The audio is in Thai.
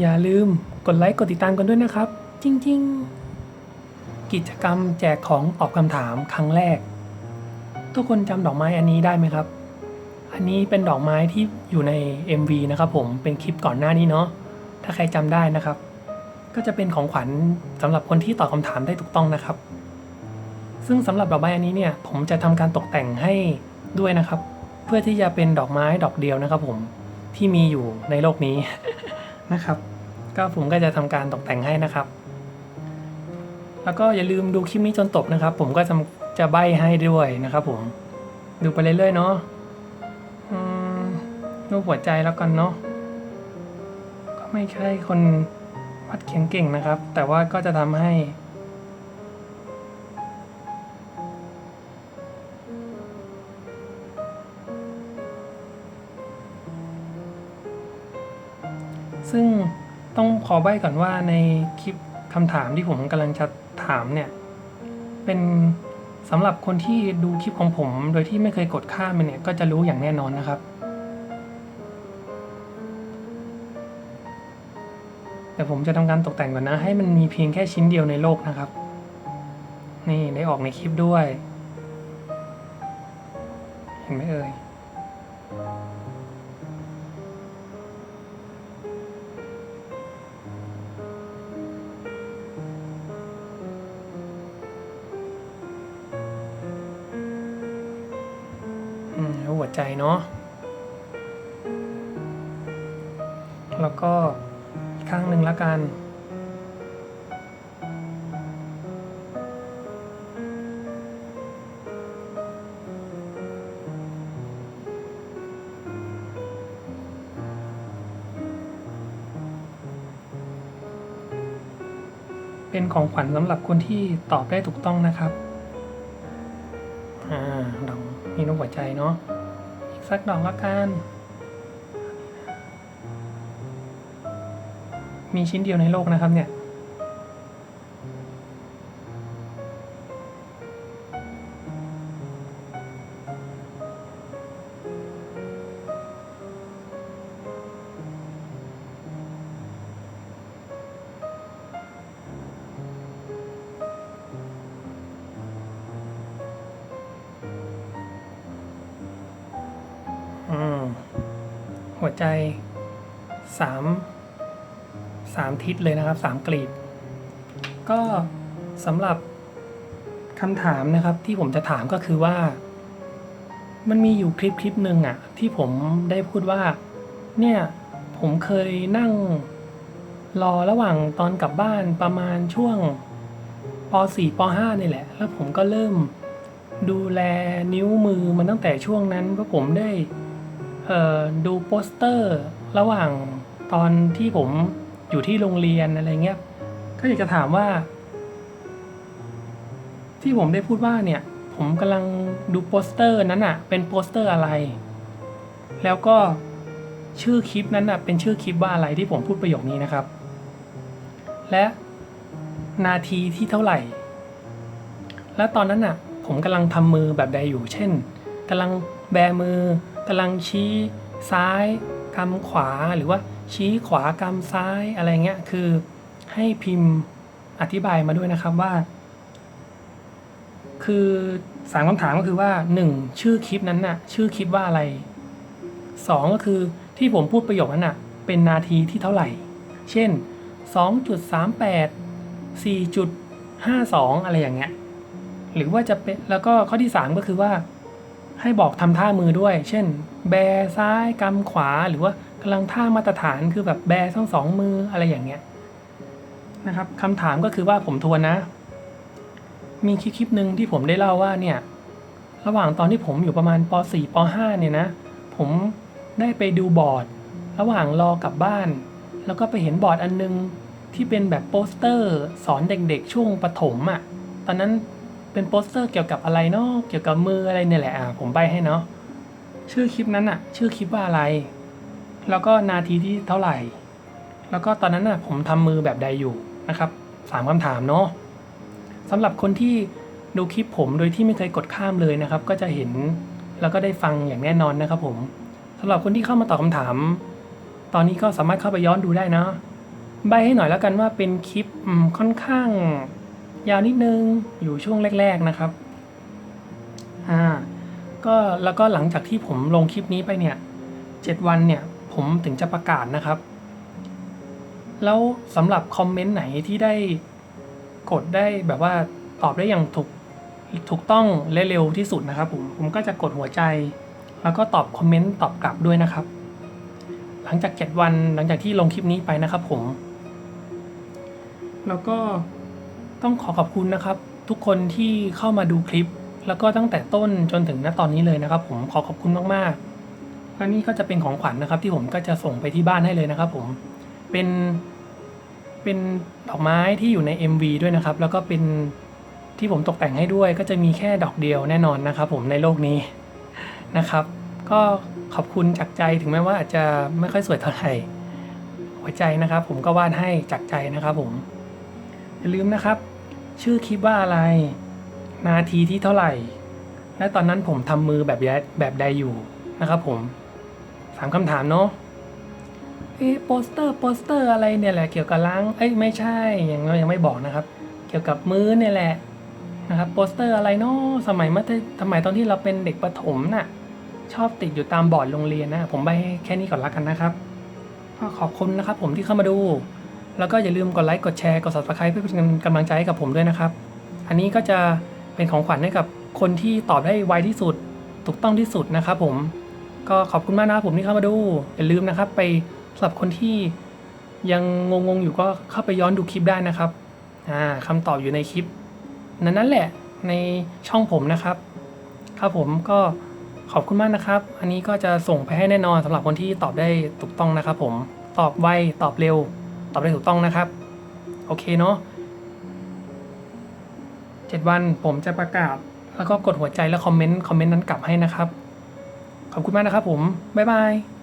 อย่าลืมกดไลค์กดติดตามกันด้วยนะครับ จริง ๆ กิจกรรมแจกของตอบคำถามครั้งแรก ทุกคนจำดอกไม้อันนี้ได้ไหมครับ อันนี้เป็นดอกไม้ที่อยู่ใน MV นะครับผมเป็นคลิปก่อนหน้านี้เนาะถ้าใครจำได้นะครับ ก็จะเป็นของขวัญสำหรับคนที่ตอบคำถามได้ถูกต้องนะครับ ซึ่งสำหรับดอกไม้อันนี้เนี่ยผมจะทำการตกแต่งให้ด้วยนะครับ เพื่อที่จะเป็นดอกไม้ดอกเดียวนะครับ ผมที่มีอยู่ในโลกนี้ นะครับ ก็ผมก็จะทำการตกแต่งให้นะครับ แล้วก็อย่าลืมดูคลิปนี้จนจบนะครับ ผมก็จะจะใบให้ด้วยนะครับ ผม ดูไปเรื่อยๆเนาะรูปหัวใจแล้วกันเนาะก็ไม่ใช่คนวาดเขียนเก่งนะครับ แต่ว่าก็จะทำให้ ซึ่งต้องขอใบ้ก่อนว่าในคลิปคำถามที่ผมกำลังจะถามเนี่ย เป็นสำหรับคนที่ดูคลิปของผม โดยที่ไม่เคยกดข้ามมันเนี่ยก็จะรู้อย่างแน่นอนนะครับ แต่ผมจะทำการตกแต่งก่อนนะ ให้มันมีเพียงแค่ชิ้นเดียวในโลกนะครับ นี่ได้ออกในคลิปด้วย เห็นไหมเอ่ย หัวใจเนาะแล้วก็ข้างหนึ่งละกัน เป็นของขวัญสำหรับคนที่ตอบได้ถูกต้องนะครับ อ่าดอกมีรูปหัวใจเนาะ สักดอกละกัน มีชิ้นเดียวในโลกนะครับเนี่ย หัวใจสามสามทิศเลยนะครับสามกลีบ ก็สำหรับคำถามนะครับที่ผมจะถามก็คือว่า มันมีอยู่คลิปคลิปหนึ่งอะที่ผมได้พูดว่า เนี่ยผมเคยนั่งรอระหว่างตอนกลับบ้านประมาณช่วงป .4 ป .5 นี่แหละ แล้วผมก็เริ่มดูแลนิ้วมือมันตั้งแต่ช่วงนั้นเพราะผมได้ ดูโปสเตอร์ ระหว่างตอนที่ผมอยู่ที่โรงเรียนอะไรเงี้ย ก็อยากจะถามว่า ที่ผมได้พูดว่าเนี่ย ผมกำลังดูโปสเตอร์นั้นอะเป็นโปสเตอร์อะไร แล้วก็ชื่อคลิปนั้นอะเป็นชื่อคลิปว่าอะไรที่ผมพูดประโยคนี้นะครับ และนาทีที่เท่าไหร่ และตอนนั้นอะผมกำลังทำมือแบบใดอยู่ เช่น กำลังแบมือกำลังชี้ซ้ายกำขวาหรือว่าชี้ขวากำซ้ายอะไรเงี้ยคือให้พิมพ์อธิบายมาด้วยนะครับว่า คือสามคำถามก็คือว่าหนึ่งชื่อคลิปนั้นน่ะ ชื่อคลิปว่าอะไรสองก็คือที่ผมพูดประโยคนั้นน่ะ เป็นนาทีที่เท่าไหร่ เช่นสองจุดสามแปดสี่จุดห้าสองอะไรอย่างเงี้ยหรือว่าจะเป็นแล้วก็ข้อที่สามก็คือว่า ให้บอกทำท่ามือด้วย เช่น แบซ้ายกำขวาหรือว่ากำลังท่ามาตรฐานคือแบบแบทั้งสองมืออะไรอย่างเงี้ยนะครับคำถามก็คือว่าผมทวนนะ มีคลิปคลิปหนึ่งที่ผมได้เล่าว่าเนี่ยระหว่างตอนที่ผมอยู่ประมาณป .4 ป .5 เนี่ยนะ ผมได้ไปดูบอร์ด ระหว่างรอกลับบ้าน แล้วก็ไปเห็นบอร์ดอันนึงที่เป็นแบบโปสเตอร์ สอนเด็กๆ ช่วงประถมอะ่ะ ตอนนั้น เป็นโปสเตอร์เกี่ยวกับอะไรเนาะเกี่ยวกับมืออะไรเนี่ยแหละอะผมใบให้เนาะชื่อคลิปนั้นอะชื่อคลิปว่าอะไร แล้วก็นาทีที่เท่าไหร่ แล้วก็ตอนนั้นน่ะผมทำมือแบบใดอยู่นะครับสามคำถามเนาะสำหรับคนที่ดูคลิปผมโดยที่ไม่เคยกดข้ามเลยนะครับ ก็จะเห็นแล้วก็ได้ฟังอย่างแน่นอนนะครับผมสำหรับคนที่เข้ามาตอบคำถาม ตอนนี้ก็สามารถเข้าไปย้อนดูได้นะ ใบให้หน่อยแล้วกันว่าเป็นคลิปค่อนข้าง ยาวนิดนึงอยู่ช่วงแรก ๆนะครับอ่าก็แล้วก็หลังจากที่ผมลงคลิปนี้ไปเนี่ยเจ็ดวันเนี่ยผมถึงจะประกาศนะครับ แล้วสำหรับคอมเมนต์ไหนที่ได้กดได้แบบว่าตอบได้อย่างถูกถูกต้องและเร็วที่สุดนะครับผมผมก็จะกดหัวใจ แล้วก็ตอบคอมเมนต์ตอบกลับด้วยนะครับ หลังจากเจ็ดวันหลังจากที่ลงคลิปนี้ไปนะครับผม แล้วก็ ต้องขอขอบคุณนะครับ ทุกคนที่เข้ามาดูคลิป แล้วก็ตั้งแต่ต้นจนถึงณตอนนี้เลยนะครับ ผมขอขอบคุณมากๆและนี่ก็จะเป็นของขวัญนะครับ ที่ผมก็จะส่งไปที่บ้านให้เลยนะครับ ผมเป็นเป็นดอกไม้ที่อยู่ใน MV ด้วยนะครับ แล้วก็เป็นที่ผมตกแต่งให้ด้วย ก็จะมีแค่ดอกเดียวแน่นอนนะครับ ผมในโลกนี้นะครับ ก็ขอบคุณจากใจถึงแม้ว่าอาจจะไม่ค่อยสวยเท่าไหร่หัวใจนะครับ ผมก็วาดให้จากใจนะครับผม อย่าลืมนะครับ ชื่อคลิปว่าอะไร นาทีที่เท่าไหร่ และตอนนั้นผมทำมือแบบแบบใดอยู่นะครับผมสามคำถามเนาะเอ๊โปสเตอร์โปสเตอร์อะไรเนี่ยแหละเกี่ยวกับล้างเอ้ยไม่ใช่ยังยังไม่บอกนะครับ เกี่ยวกับมือเนี่ยแหละนะครับโปสเตอร์อะไรเนาะสมัยเมัธยสมัยตอนที่เราเป็นเด็กประถมน่ะชอบติดอยู่ตามบอร์ดโรงเรียนนะ ผมไปแค่นี้ก่อนละกันนะครับ ก็ขอบคุณนะครับผมที่เข้ามาดู แล้วก็อย่าลืมกดไลค์กดแชร์กด subscribe เพื่อเป็นกำลังใจให้กับผมด้วยนะครับ อันนี้ก็จะเป็นของขวัญให้กับคนที่ตอบได้ไวที่สุด ถูกต้องที่สุดนะครับผมก็ขอบคุณมากนะครับผมที่เข้ามาดู อย่าลืมนะครับ ไปสำหรับคนที่ยังงงๆอยู่ก็เข้าไปย้อนดูคลิปได้นะครับอ่าคำตอบอยู่ในคลิป นั้นนั่นแหละในช่องผมนะครับ ครับผมก็ขอบคุณมากนะครับ อันนี้ก็จะส่งไปให้แน่นอนสำหรับคนที่ตอบได้ถูกต้องนะครับผมตอบไวตอบเร็ว ตอบได้ถูกต้องนะครับ โอเคเนาะเจ็ดวันผมจะประกาศ แล้วก็กดหัวใจแล้วคอมเมนต์ คอมเมนต์นั้นกลับให้นะครับ ขอบคุณมากนะครับผม บ๊ายบาย